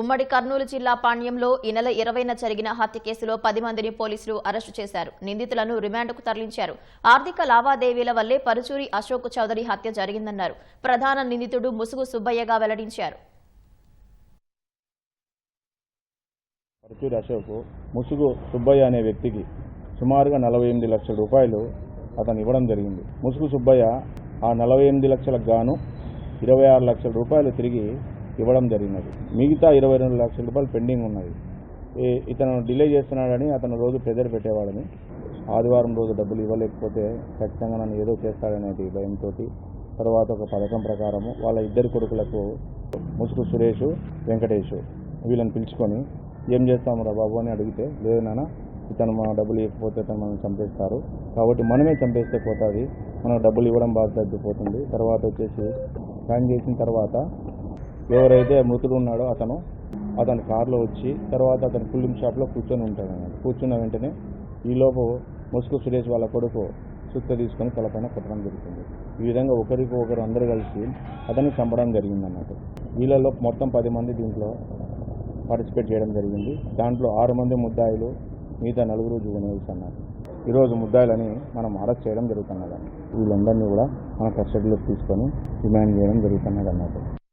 ఉమ్మడి కర్నూలు జిల్లా పాణ్యంలో ఈ నెల ఇరవైన జరిగిన హత్య కేసులో పది మందిని పోలీసులు అరెస్టు చేశారు. నిందితులను రిమాండ్కు తరలించారు. ఆర్థిక లావాదేవీల వల్లే పరుచూరి అశోక్ చౌదరి హత్య జరిగిందన్నారు. ప్రధాన నిందితుడు ముసుగు సుబ్బయ్యగా వెల్లడించారు. పరుచూరి అశోక్ ముసుగు సుబ్బయ్య అనే వ్యక్తికి సుమారుగా నలభై ఎనిమిది లక్షల రూపాయలు అతను ఇవ్వడం జరిగింది. ముసుగు సుబ్బయ్య ఆ నలభై ఎనిమిది లక్షలకు గాను ఇరవై ఆరు లక్షల రూపాయలు తిరిగి ఇవ్వడం జరిగినది. మిగతా ఇరవై రెండు లక్షల రూపాయలు పెండింగ్ ఉన్నది. ఇతను డిలే చేస్తున్నాడని అతను రోజు ప్రెజర్ పెట్టేవాడని. ఆదివారం రోజు డబ్బులు ఇవ్వలేకపోతే ఖచ్చితంగా నన్ను ఏదో చేస్తాడనేది భయంతో తర్వాత ఒక పథకం ప్రకారము వాళ్ళ ఇద్దరు కొడుకులకు ముసుగు సురేష్ వెంకటేష్ వీళ్ళని పిలుచుకొని ఏం చేస్తాము రా బాబు అని అడిగితే లేదు నాన్న ఇతను మన డబ్బులు ఇవ్వకపోతే తను మనం చంపేస్తారు. కాబట్టి మనమే చంపేస్తే పోతుంది. మనం డబ్బులు ఇవ్వడం బాధ్యత పోతుంది తర్వాత వచ్చేసి ప్లాన్ చేసిన తర్వాత ఎవరైతే మృతుడు ఉన్నాడో అతను అతని కారులో వచ్చి తర్వాత అతను కూలింగ్ షాప్లో కూర్చొని ఉంటాడు అన్నమాట కూర్చున్న వెంటనే ఈలోపు ముసుగు సురేష్ వాళ్ళ కొడుకు సుత్త తీసుకొని తలపైన కొట్టడం జరుగుతుంది. ఈ విధంగా ఒకరికి ఒకరు అందరూ కలిసి అతన్ని చంపడం జరిగింది అన్నట్టు వీళ్ళలో మొత్తం పది మంది దీంట్లో పార్టిసిపేట్ చేయడం జరిగింది. దాంట్లో ఆరు మంది ముద్దాయిలు మిగతా నలుగురు జూనియర్స్ అన్నారు. ఈరోజు ముద్దాయిలని మనం అరెస్ట్ చేయడం జరుగుతున్నది వీళ్ళందరినీ కూడా మన కస్టడీలోకి తీసుకొని డిమాండ్ చేయడం జరుగుతున్నది అన్నట్టు